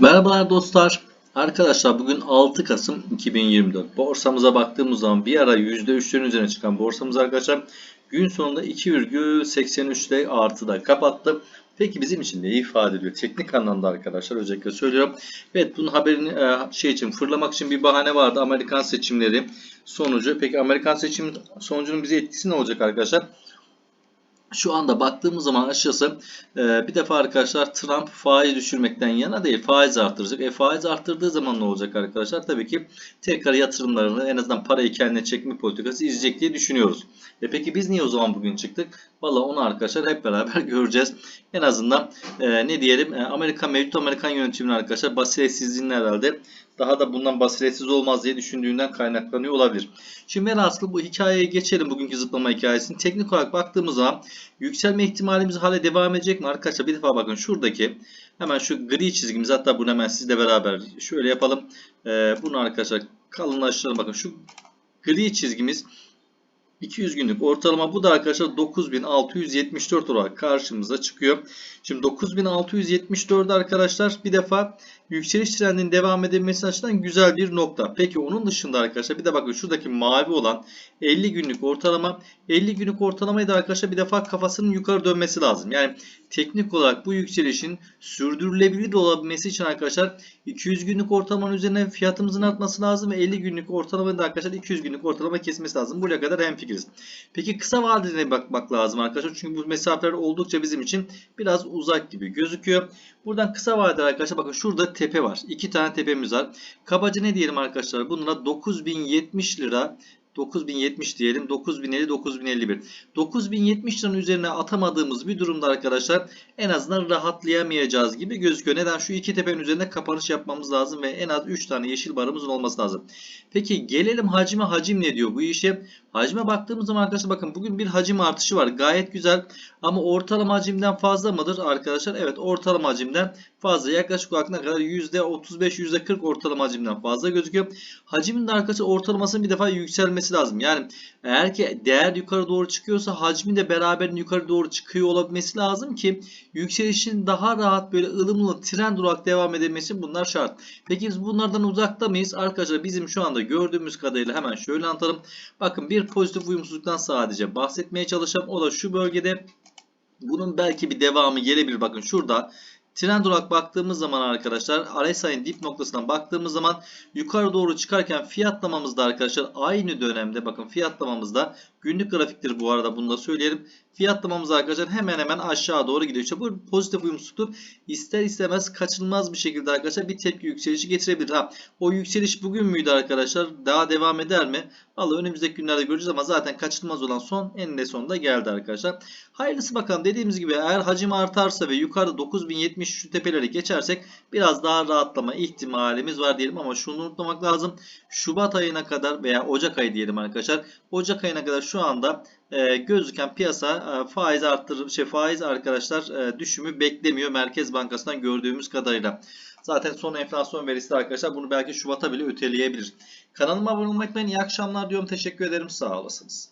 Merhabalar dostlar. Arkadaşlar bugün 6 Kasım 2024. Borsamıza baktığımız zaman bir ara %3'lerin üzerine çıkan borsamız arkadaşlar gün sonunda 2,83 ile artıda kapattı. Peki bizim için ne ifade ediyor? Teknik anlamda arkadaşlar özellikle söylüyorum. Evet bunun haberini e, şey için fırlamak için bir bahane vardı. Amerikan seçimleri sonucu. Peki Amerikan seçim sonucunun bize etkisi ne olacak arkadaşlar? Şu anda baktığımız zaman açıkçası e, bir defa arkadaşlar Trump faiz düşürmekten yana değil faiz arttıracak. E faiz arttırdığı zaman ne olacak arkadaşlar? Tabii ki tekrar yatırımlarını en azından parayı kendine çekme politikası izleyecek diye düşünüyoruz. E peki biz niye o zaman bugün çıktık? Valla onu arkadaşlar hep beraber göreceğiz. En azından e, ne diyelim e, Amerika mevcut Amerikan yönetiminin arkadaşlar basiretsizliğinin herhalde daha da bundan basiretsiz olmaz diye düşündüğünden kaynaklanıyor olabilir. Şimdi velhasıl bu hikayeye geçelim bugünkü zıplama hikayesini. Teknik olarak baktığımız zaman yükselme ihtimalimiz hala devam edecek mi? Arkadaşlar bir defa bakın şuradaki hemen şu gri çizgimiz hatta bunu hemen sizle beraber şöyle yapalım. Ee, bunu arkadaşlar kalınlaştıralım. Bakın şu gri çizgimiz 200 günlük ortalama bu da arkadaşlar 9674 olarak karşımıza çıkıyor. Şimdi 9674 arkadaşlar bir defa yükseliş trendinin devam edilmesi açısından güzel bir nokta. Peki onun dışında arkadaşlar bir de bakın şuradaki mavi olan 50 günlük ortalama 50 günlük ortalamayı da arkadaşlar bir defa kafasının yukarı dönmesi lazım. Yani teknik olarak bu yükselişin sürdürülebilir olabilmesi için arkadaşlar 200 günlük ortalamanın üzerine fiyatımızın artması lazım ve 50 günlük ortalamanın da arkadaşlar 200 günlük ortalama kesmesi lazım. Buraya kadar hemfikiriz. Peki kısa vadede bakmak lazım arkadaşlar. Çünkü bu mesafeler oldukça bizim için biraz uzak gibi gözüküyor. Buradan kısa vadede arkadaşlar bakın şurada tepe var. İki tane tepemiz var. Kabaca ne diyelim arkadaşlar? Bunlara 9070 lira 9070 diyelim. 9050 9051. 9070 liranın üzerine atamadığımız bir durumda arkadaşlar en azından rahatlayamayacağız gibi gözüküyor. Neden? Şu iki tepenin üzerinde kapanış yapmamız lazım ve en az 3 tane yeşil barımızın olması lazım. Peki gelelim hacime. Hacim ne diyor bu işe? Hacime baktığımız zaman arkadaşlar bakın bugün bir hacim artışı var. Gayet güzel. Ama ortalama hacimden fazla mıdır arkadaşlar? Evet ortalama hacimden fazla. Yaklaşık olarak ne kadar? %35 %40 ortalama hacimden fazla gözüküyor. Hacimin de arkadaşlar ortalamasının bir defa yükselmesi lazım. Yani eğer ki değer yukarı doğru çıkıyorsa hacmin de beraber yukarı doğru çıkıyor olabilmesi lazım ki yükselişin daha rahat böyle ılımlı trend olarak devam edilmesi bunlar şart. Peki biz bunlardan uzakta mıyız? Arkadaşlar bizim şu anda gördüğümüz kadarıyla hemen şöyle anlatalım. Bakın bir pozitif uyumsuzluktan sadece bahsetmeye çalışacağım. O da şu bölgede bunun belki bir devamı gelebilir. Bakın şurada Trend olarak baktığımız zaman arkadaşlar RSI'nin dip noktasından baktığımız zaman yukarı doğru çıkarken fiyatlamamızda arkadaşlar aynı dönemde bakın fiyatlamamızda günlük grafiktir bu arada bunu da söyleyelim. Fiyatlamamız arkadaşlar hemen hemen aşağı doğru gidiyor. İşte bu pozitif uyumsuzluktur. İster istemez kaçınılmaz bir şekilde arkadaşlar bir tepki yükselişi getirebilir. Ha, o yükseliş bugün müydü arkadaşlar? Daha devam eder mi? Valla önümüzdeki günlerde göreceğiz ama zaten kaçınılmaz olan son eninde sonunda geldi arkadaşlar. Hayırlısı bakalım dediğimiz gibi eğer hacim artarsa ve yukarıda 9070 şu tepeleri geçersek biraz daha rahatlama ihtimalimiz var diyelim ama şunu unutmamak lazım. Şubat ayına kadar veya Ocak ayı diyelim arkadaşlar. Ocak ayına kadar şu anda e, gözüken piyasa e, faiz arttırır şey faiz arkadaşlar e, düşümü beklemiyor Merkez Bankası'ndan gördüğümüz kadarıyla. Zaten son enflasyon verisi de arkadaşlar bunu belki Şubat'a bile öteleyebilir. Kanalıma abone olmayı unutmayın. İyi akşamlar diyorum. Teşekkür ederim. Sağ olasınız.